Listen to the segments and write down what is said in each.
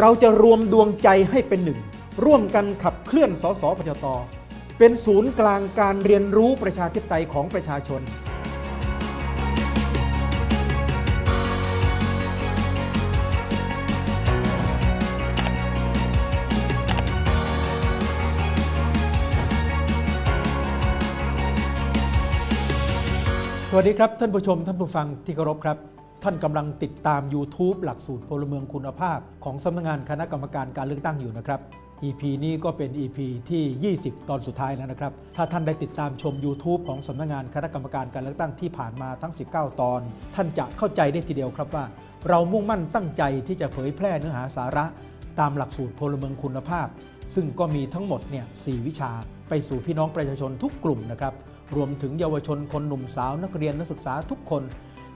เราจะรวมดวงใจให้เป็นหนึ่ง ร่วมกันขับเคลื่อนสสปชตเป็นศูนย์กลางการเรียนรู้ประชาธิปไตยของประชาชน สวัสดีครับท่านผู้ชมท่านผู้ฟังที่เคารพครับ ท่านกำลังติดตาม YouTube หลักสูตรพลเมืองคุณภาพ ของสำนักงานคณะกรรมการการเลือกตั้งอยู่นะครับ EP นี้ก็เป็น EP ที่ 20 ตอนสุดท้ายแล้วนะครับ ถ้าท่านได้ติดตามชม YouTube ของสำนักงานคณะกรรมการการเลือกตั้งที่ผ่านมาทั้ง 19 ตอน ท่านจะเข้าใจได้ทีเดียวครับว่า เรามุ่งมั่นตั้งใจที่จะเผยแพร่เนื้อหาสาระ ตามหลักสูตรพลเมืองคุณภาพ ซึ่งก็มีทั้งหมดเนี่ยสวิชา ไปสู่พี่น้องประชาชนทุกกลุ่มนะครับรวมถึงเยาวชนคนหนุ่มสาวนักเรียนนักศึกษาทุกคน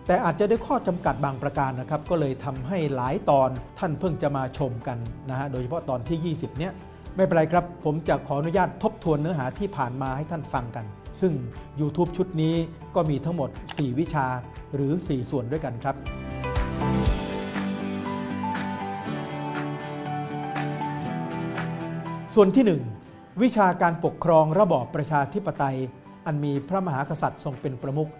แต่อาจจะได้ข้อจำกัดบางประการนะครับ ก็เลยทำให้หลายตอนท่านเพิ่งจะมาชมกันนะฮะโดยเฉพาะตอนที่ 20 เนี้ยไม่เป็นไรครับ ผมจะขออนุญาตทบทวนเนื้อหาที่ผ่านมาให้ท่านฟังกัน ซึ่ง YouTube ชุดนี้ก็มีทั้งหมด 4 วิชาหรือ 4 ส่วนด้วยกันครับส่วนที่ 1 วิชาการปกครองระบอบประชาธิปไตย อันมีพระมหากษัตริย์ทรงเป็นประมุข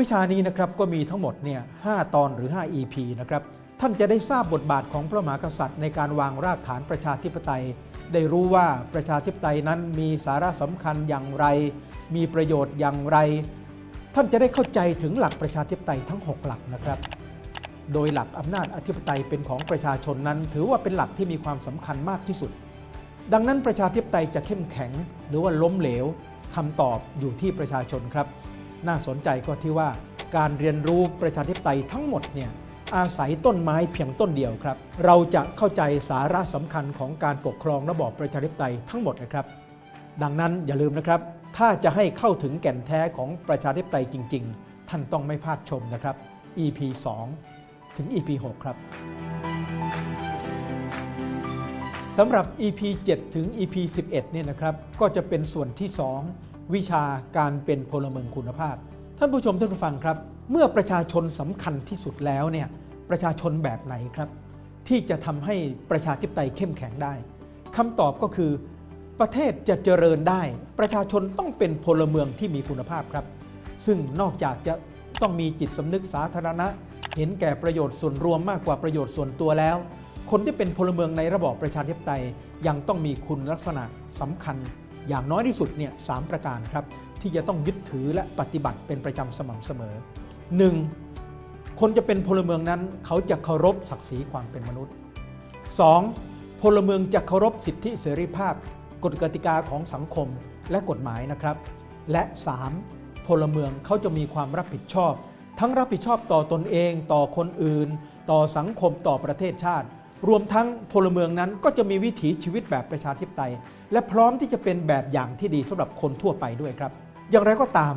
วิชานี้นะครับก็มีทั้งหมดเนี่ย5ตอนหรือ 5 EP นะครับ ท่านจะได้ทราบบทบาทของพระมหากษัตริย์ในการวางรากฐานประชาธิปไตย ได้รู้ว่าประชาธิปไตยนั้นมีสาระสำคัญอย่างไร มีประโยชน์อย่างไร ท่านจะได้เข้าใจถึงหลักประชาธิปไตยทั้ง 6 หลักนะครับ โดยหลักอำนาจอธิปไตยเป็นของประชาชนนั้น ถือว่าเป็นหลักที่มีความสำคัญมากที่สุด ดังนั้นประชาธิปไตยจะเข้มแข็งหรือว่าล้มเหลวคำตอบอยู่ที่ประชาชนครับ น่าสนใจก็ที่ว่าการเรียนรู้ประชาธิปไตยทั้งหมดเนี่ยอาศัยต้นไม้เพียงต้นเดียวครับ เราจะเข้าใจสาระสำคัญของการปกครองระบอบประชาธิปไตยทั้งหมดนะครับ ดังนั้นอย่าลืมนะครับ ถ้าจะให้เข้าถึงแก่นแท้ของประชาธิปไตยจริง ๆ ท่านต้องไม่พลาดชมนะครับ EP 2 ถึง EP 6 ครับสำหรับ EP 7 ถึง EP 11 เนี่ยนะครับ ก็จะเป็นส่วนที่ 2 วิชาการเป็นพลเมืองคุณภาพ ท่านผู้ชมท่านผู้ฟังครับ เมื่อประชาชนสำคัญที่สุดแล้วเนี่ยประชาชนแบบไหนครับ ที่จะทำให้ประชาธิปไตยเข้มแข็งได้คำตอบก็คือประเทศจะเจริญได้ ประชาชนต้องเป็นพลเมืองที่มีคุณภาพครับ ซึ่งนอกจากจะต้องมีจิตสำนึกสาธารณะ เห็นแก่ประโยชน์ส่วนรวมมากกว่าประโยชน์ส่วนตัวแล้ว คนที่เป็นพลเมืองในระบอบประชาธิปไตยยังต้องมีคุณลักษณะสำคัญ อย่างน้อยที่สุดเนี่ยสามประการครับที่จะต้องยึดถือและปฏิบัติเป็นประจำสม่ำเสมอ 1. คนจะเป็นพลเมืองนั้น เขาจะเคารพศักดิ์ศรีความเป็นมนุษย์ 2. พลเมืองจะเคารพสิทธิเสรีภาพ กฎกติกาของสังคมและกฎหมายนะครับ และ 3. พลเมืองเขาจะมีความรับผิดชอบ ทั้งรับผิดชอบต่อตนเอง ต่อคนอื่น ต่อสังคมต่อประเทศชาติ รวมทั้งพลเมืองนั้นก็จะมีวิถีชีวิตแบบประชาธิปไตย และพร้อมที่จะเป็นแบบอย่างที่ดีสำหรับคนทั่วไปด้วยครับ อย่างไรก็ตาม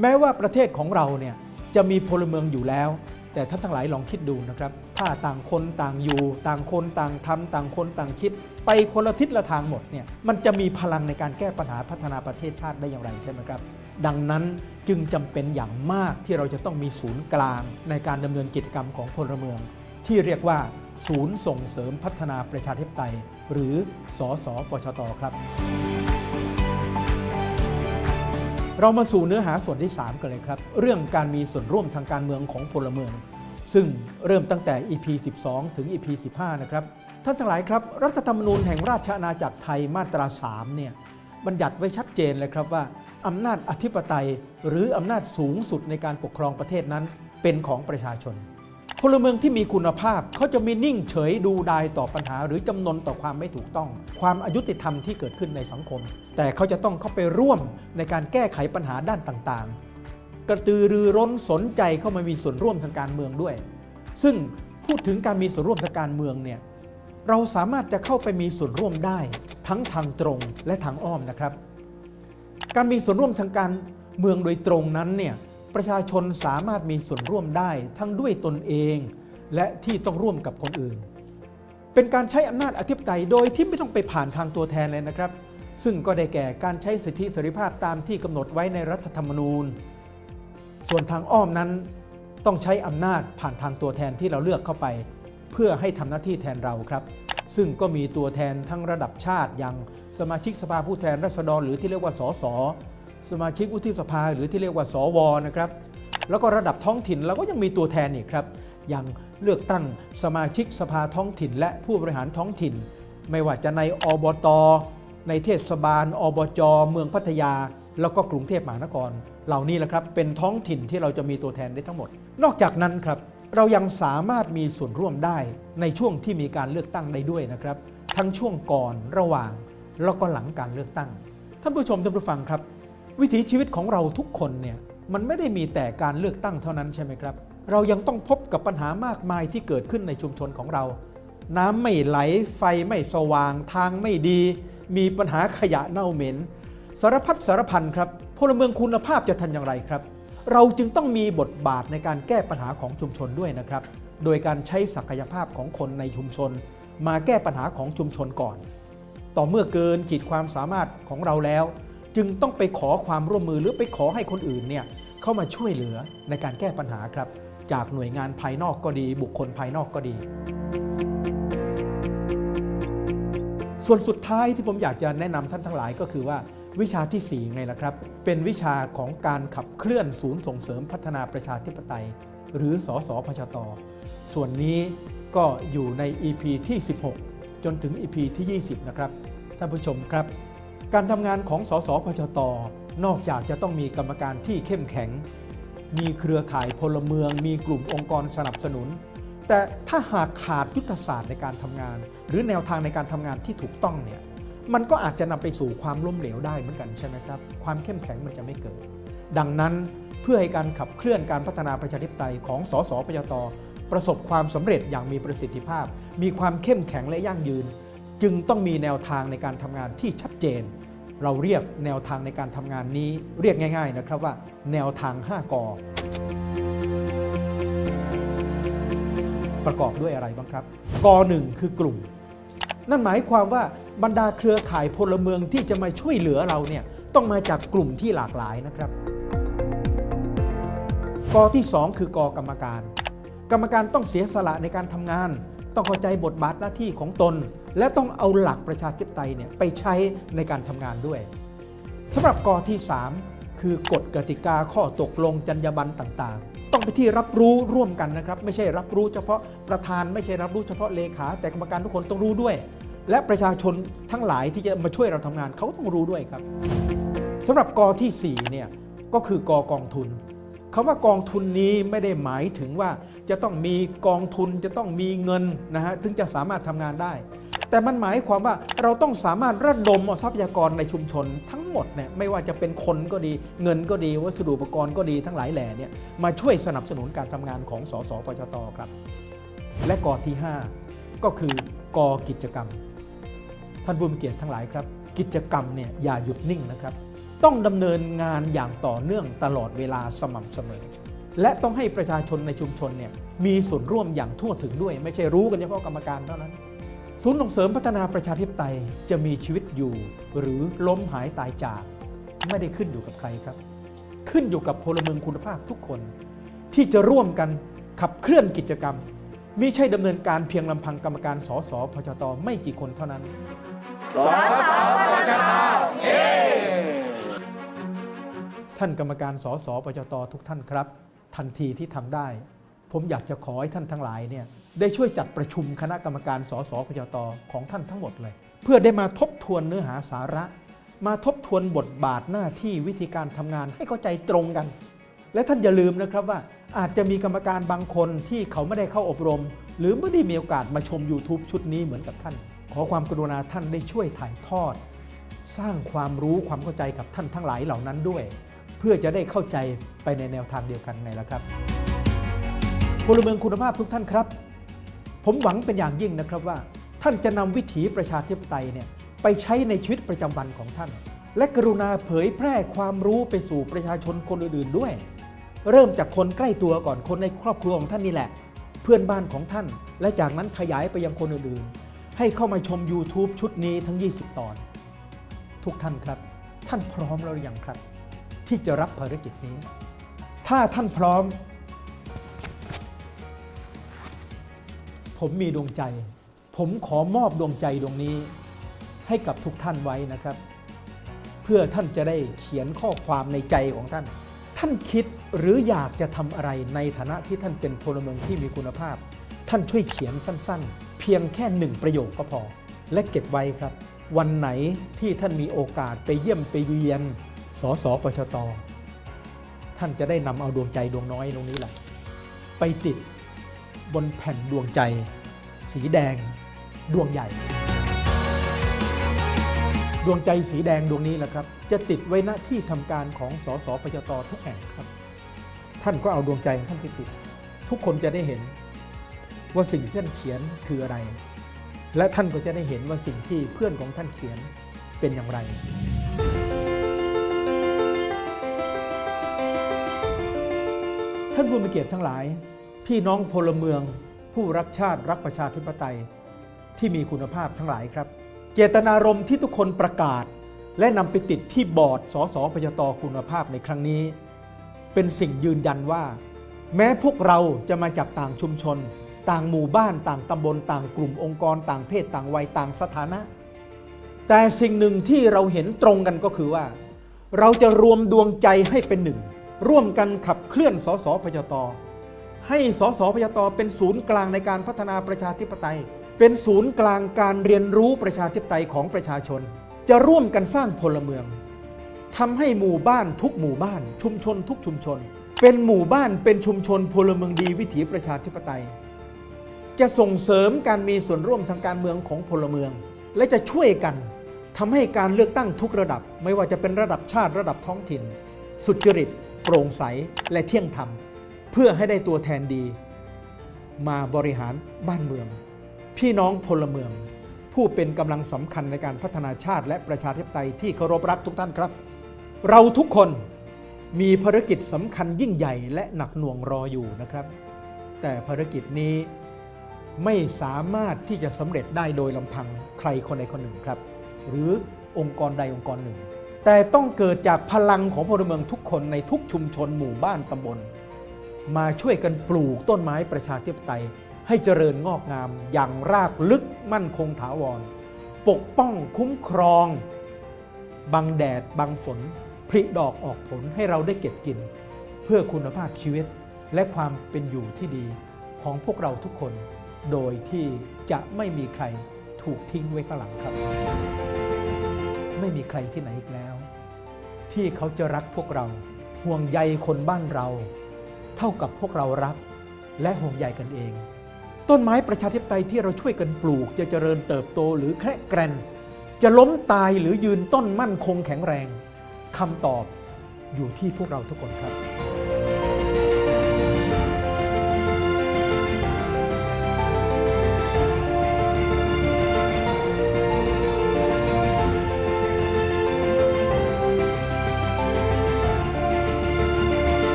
แม้ว่าประเทศของเราเนี่ยจะมีพลเมืองอยู่แล้ว แต่ท่านทั้งหลายลองคิดดูนะครับ ถ้าต่างคนต่างอยู่ ต่างคนต่างทำต่างคนต่างคิด ไปคนละทิศละทางหมดเนี่ยมันจะมีพลังในการแก้ปัญหาพัฒนาประเทศชาติได้อย่างไรใช่ไหมครับ ดังนั้นจึงจำเป็นอย่างมากที่เราจะต้องมีศูนย์กลางในการดำเนินกิจกรรมของพลเมือง ที่เรียกว่า ศูนย์ส่งเสริมพัฒนาประชาธิปไตย หรือสสปชตครับ เรามาสู่เนื้อหาส่วนที่ 3 กันเลยครับ เรื่องการมีส่วนร่วมทางการเมืองของพลเมือง ซึ่งเริ่มตั้งแต่ EP 12 ถึง EP 15 นะครับ ท่านทั้งหลายครับ รัฐธรรมนูญแห่งราชอาณาจักรไทยมาตรา 3 เนี่ยบัญญัติไว้ชัดเจนเลยครับว่าอำนาจอธิปไตย หรืออำนาจสูงสุดในการปกครองประเทศนั้นเป็นของประชาชน ลเมืองที่มีคุณภาพเขาจะมีนิ่งเฉยดูดายต่อปัญหา หรือจำนนต่อความไม่ถูกต้อง ความอายุติธรรมที่เกิดขึ้นในสังคม แต่เขาจะต้องเข้าไปร่วมในการแก้ไขปัญหาด้านต่างๆ กระตือรือร้นสนใจเข้ามามีส่วนร่วมทางการเมืองด้วย ซึ่งพูดถึงการมีส่วนร่วมทางการเมืองเนี่ยเราสามารถจะเข้าไปมีส่วนร่วมได้ ทั้งทางตรงและทางอ้อมนะครับ การมีส่วนร่วมทางการเมืองโดยตรงนั้นเนี่ย ประชาชนสามารถมีส่วนร่วมได้ทั้งด้วยตนเอง และที่ต้องร่วมกับคนอื่น เป็นการใช้อำนาจอธิปไตยโดยที่ไม่ต้องไปผ่านทางตัวแทนเลยนะครับ ซึ่งก็ได้แก่การใช้สิทธิเสรีภาพตามที่กำหนดไว้ในรัฐธรรมนูญ ส่วนทางอ้อมนั้นต้องใช้อำนาจผ่านทางตัวแทนที่เราเลือกเข้าไป เพื่อให้ทำหน้าที่แทนเราครับ ซึ่งก็มีตัวแทนทั้งระดับชาติอย่างสมาชิกสภาผู้แทนราษฎรหรือที่เรียกว่าสส สมาชิกวุฒิสภาหรือที่เรียกว่า สวนะครับ แล้วก็ระดับท้องถิ่นเราก็ยังมีตัวแทนอีกครับ อย่างเลือกตั้งสมาชิกสภาท้องถิ่น และผู้บริหารท้องถิ่น ไม่ว่าจะในอบต ในเทศบาล อบจ เมืองพัทยา แล้วก็กรุงเทพมหานคร เหล่านี้แหละครับ เป็นท้องถิ่นที่เราจะมีตัวแทนได้ทั้งหมด นอกจากนั้นครับ เรายังสามารถมีส่วนร่วมได้ในช่วงที่มีการเลือกตั้งได้ด้วยนะครับ ทั้งช่วงก่อน ระหว่าง แล้วก็หลังการเลือกตั้ง ท่านผู้ชมท่านผู้ฟังครับ วิถีชีวิตของเราทุกคนเนี่ยมันไม่ได้มีแต่การเลือกตั้งเท่านั้นใช่ไหมครับ เรายังต้องพบกับปัญหามากมายที่เกิดขึ้นในชุมชนของเรา น้ำไม่ไหลไฟไม่สว่างทางไม่ดี มีปัญหาขยะเน่าเหม็น สารพัดสารพันครับพลเมืองคุณภาพจะทำอย่างไรครับ เราจึงต้องมีบทบาทในการแก้ปัญหาของชุมชนด้วยนะครับ โดยการใช้ศักยภาพของคนในชุมชน มาแก้ปัญหาของชุมชนก่อน ต่อเมื่อเกินขีดความสามารถของเราแล้ว จึงต้องไปขอความร่วมมือหรือไปขอให้คนอื่นเนี่ยเข้ามาช่วยเหลือในการแก้ปัญหาครับ จากหน่วยงานภายนอกก็ดี บุคคลภายนอกก็ดี ส่วนสุดท้ายที่ผมอยากจะแนะนำท่านทั้งหลายก็คือว่าวิชาที่ 4 ไงล่ะครับ เป็นวิชาของการขับเคลื่อนศูนย์ส่งเสริมพัฒนาประชาธิปไตย หรือสสพชต ส่วนนี้ก็อยู่ใน EP ที่ 16 จนถึง EP ที่ 20 นะครับ ท่านผู้ชมครับ การทำงานของสสพชต นอกจากจะต้องมีกรรมการที่เข้มแข็ง มีเครือข่ายพลเมือง มีกลุ่มองค์กรสนับสนุน แต่ถ้าหากขาดยุทธศาสตร์ในการทำงาน หรือแนวทางในการทำงานที่ถูกต้องเนี่ยมันก็อาจจะนำไปสู่ความล้มเหลวได้เหมือนกันใช่ไหมครับ ความเข้มแข็งมันจะไม่เกิด ดังนั้นเพื่อให้การขับเคลื่อนการพัฒนาประชาธิปไตยของสสปยตประสบความสำเร็จอย่างมีประสิทธิภาพ มีความเข้มแข็งและยั่งยืน จึงต้องมีแนวทางในการทำงานที่ชัดเจน เราเรียกแนวทางในการทำงานนี้เรียกง่าย ๆนะครับว่า แนวทาง 5กอประกอบด้วยอะไรบ้างครับกหนึ่งคือกลุ่ม นั่นหมายความว่าบรรดาเครือข่ายพลเมืองที่จะมาช่วยเหลือเราเนี่ยต้องมาจากกลุ่มที่หลากหลายนะครับกอที่ 2 คือกอกรรมการ กรรมการต้องเสียสละในการทำงาน ต้องเข้าใจบทบาทหน้าที่ของตน และต้องเอาหลักประชาธิปไตยเนี่ยไปใช้ในการทำงานด้วยสำหรับกอที่ 3 คือกฎกติกาข้อตกลงจรรยาบรรณต่างๆ ต้องไปที่รับรู้ร่วมกันนะครับ ไม่ใช่รับรู้เฉพาะประธานไม่ใช่รับรู้เฉพาะเลขาแต่กรรมการทุกคนต้องรู้ด้วย และประชาชนทั้งหลายที่จะมาช่วยเราทำงานเขาต้องรู้ด้วยครับสำหรับกอที่4เนี่ยก็คือกอกองทุนคำว่ากองทุนนี้ไม่ได้หมายถึงว่าจะต้องมีกองทุนจะต้องมีเงินนะฮะถึงจะสามารถทำงานได้ แต่มันหมายความว่าเราต้องสามารถระดมเอาทรัพยากรในชุมชนทั้งหมดเนี่ยไม่ว่าจะเป็นคนก็ดี เงินก็ดีวัสดุอุปกรณ์ก็ดีทั้งหลายแหล่เนี่ยมาช่วยสนับสนุนการทำงานของสสปชตครับ และกอที่ 5 ก็คือกอกิจกรรม ท่านผู้มีเกียรติทั้งหลายครับ กิจกรรมเนี่ยอย่าหยุดนิ่งนะครับ ต้องดำเนินงานอย่างต่อเนื่องตลอดเวลาสม่ำเสมอและต้องให้ประชาชนในชุมชนเนี่ยมีส่วนร่วมอย่างทั่วถึงด้วย ไม่ใช่รู้กันเฉพาะกรรมการเท่านั้น ศูนย์ส่งเสริมพัฒนาประชาธิปไตยจะมีชีวิตอยู่ หรือล้มหายตายจากไม่ได้ขึ้นอยู่กับใครครับ ขึ้นอยู่กับพลเมืองคุณภาพทุกคน ที่จะร่วมกันขับเคลื่อนกิจกรรมมิใช่ดำเนินการเพียงลำพังกรรมการสสพชตไม่กี่คนเท่านั้นสสปชตเย้ท่านกรรมการสสปชตทุกท่านครับ ทันทีที่ทำได้ ผมอยากจะขอให้ท่านทั้งหลายเนี่ยได้ช่วยจัดประชุมคณะกรรมการสสปชตของท่านทั้งหมดเลย เพื่อได้มาทบทวนเนื้อหาสาระ มาทบทวนบทบาทหน้าที่วิธีการทำงานให้เข้าใจตรงกัน และท่านอย่าลืมนะครับว่าอาจจะมีกรรมการบางคนที่เขาไม่ได้เข้าอบรม หรือไม่ได้มีโอกาสมาชม YouTube ชุดนี้เหมือนกับท่าน ขอความกรุณาท่านได้ช่วยถ่ายทอด สร้างความรู้ความเข้าใจกับท่านทั้งหลายเหล่านั้นด้วย เพื่อจะได้เข้าใจไปในแนวทางเดียวกันไงล่ะครับ พลเมืองคุณภาพทุกท่านครับ ผมหวังเป็นอย่างยิ่งนะครับว่า ท่านจะนำวิถีประชาธิปไตยเนี่ยไปใช้ในชีวิตประจำวันของท่าน และกรุณาเผยแพร่ความรู้ไปสู่ประชาชนคนอื่นๆด้วย เริ่มจากคนใกล้ตัวก่อนคนในครอบครัวของท่านนี่แหละ เพื่อนบ้านของท่าน และจากนั้นขยายไปยังคนอื่นๆ ให้เข้ามาชม YouTube ชุดนี้ทั้ง 20 ตอน ทุกท่านครับ ท่านพร้อมแล้วหรือยังครับ ที่จะรับภารกิจนี้ ถ้าท่านพร้อม ผมมีดวงใจ ผมขอมอบดวงใจดวงนี้ให้กับทุกท่านไว้นะครับ เพื่อท่านจะได้เขียนข้อความในใจของท่าน ท่านคิดหรืออยากจะทำอะไรในฐานะที่ท่านเป็นพลเมืองที่มีคุณภาพ ท่านช่วยเขียนสั้นๆ เพียงแค่หนึ่งประโยคก็พอ และเก็บไว้ครับ วันไหนที่ท่านมีโอกาสไปเยี่ยมไปเยียนสสปชตท่านจะได้นำเอาดวงใจดวงน้อยตรงนี้แหละไปติด บนแผ่นดวงใจ สีแดง ดวงใหญ่ ดวงใจสีแดงดวงนี้แหละครับ จะติดไว้ณที่ทำการของสสปยตทุกแห่งครับ ท่านก็เอาดวงใจของท่านไปติด ทุกคนจะได้เห็นว่าสิ่งที่ท่านเขียนคืออะไร และท่านก็จะได้เห็นว่าสิ่งที่เพื่อนของท่านเขียนเป็นอย่างไรท่านผู้มีเกียรติทั้งหลาย พี่น้องพลเมือง ผู้รักชาติรักประชาธิปไตย ที่มีคุณภาพทั้งหลายครับ เจตนารมณ์ที่ทุกคนประกาศ และนำไปติดที่บอร์ดสสพยตคุณภาพในครั้งนี้ เป็นสิ่งยืนยันว่า แม้พวกเราจะมาจากต่างชุมชน ต่างหมู่บ้านต่างตำบลต่างกลุ่มองค์กร ต่างเพศต่างวัยต่างสถานะ แต่สิ่งหนึ่งที่เราเห็นตรงกันก็คือว่า เราจะรวมดวงใจให้เป็นหนึ่ง ร่วมกันขับเคลื่อนสสพยต ให้สสพยตเป็นศูนย์กลางในการพัฒนาประชาธิปไตย เป็นศูนย์กลางการเรียนรู้ประชาธิปไตยของประชาชน จะร่วมกันสร้างพลเมืองทำให้หมู่บ้านทุกหมู่บ้าน ชุมชนทุกชุมชน เป็นหมู่บ้านเป็นชุมชนพลเมืองดีวิถีประชาธิปไตย จะส่งเสริมการมีส่วนร่วมทางการเมืองของพลเมือง และจะช่วยกันทำให้การเลือกตั้งทุกระดับ ไม่ว่าจะเป็นระดับชาติระดับท้องถิ่น สุจริต โปร่งใสและเที่ยงธรรม เพื่อให้ได้ตัวแทนดี มาบริหารบ้านเมือง พี่น้องพลเมือง ผู้เป็นกำลังสำคัญในการพัฒนาชาติ และประชาธิปไตยที่เคารพรักทุกท่านครับ เราทุกคนมีภารกิจสำคัญยิ่งใหญ่และหนักหน่วงรออยู่นะครับ แต่ภารกิจนี้ไม่สามารถที่จะสำเร็จได้โดยลำพังใครคนใดคนหนึ่งครับ หรือองค์กรใดองค์กรหนึ่ง แต่ต้องเกิดจากพลังของพลเมืองทุกคนในทุกชุมชนหมู่บ้านตำบล มาช่วยกันปลูกต้นไม้ประชาธิปไตย ให้เจริญงอกงามอย่างรากลึกมั่นคงถาวร ปกป้องคุ้มครอง บังแดดบังฝนผลิดอกออกผลให้เราได้เก็บกิน เพื่อคุณภาพชีวิตและความเป็นอยู่ที่ดีของพวกเราทุกคน โดยที่จะไม่มีใครถูกทิ้งไว้ข้างหลังครับ ไม่มีใครที่ไหนอีกแล้ว ที่เขาจะรักพวกเราห่วงใยคนบ้านเรา เท่ากับพวกเรารักและห่วงใยกันเอง ต้นไม้ประชาธิปไตยที่เราช่วยกันปลูกจะเจริญเติบโตหรือแคระแกรน จะล้มตายหรือยืนต้นมั่นคงแข็งแรงคำตอบอยู่ที่พวกเราทุกคนครับ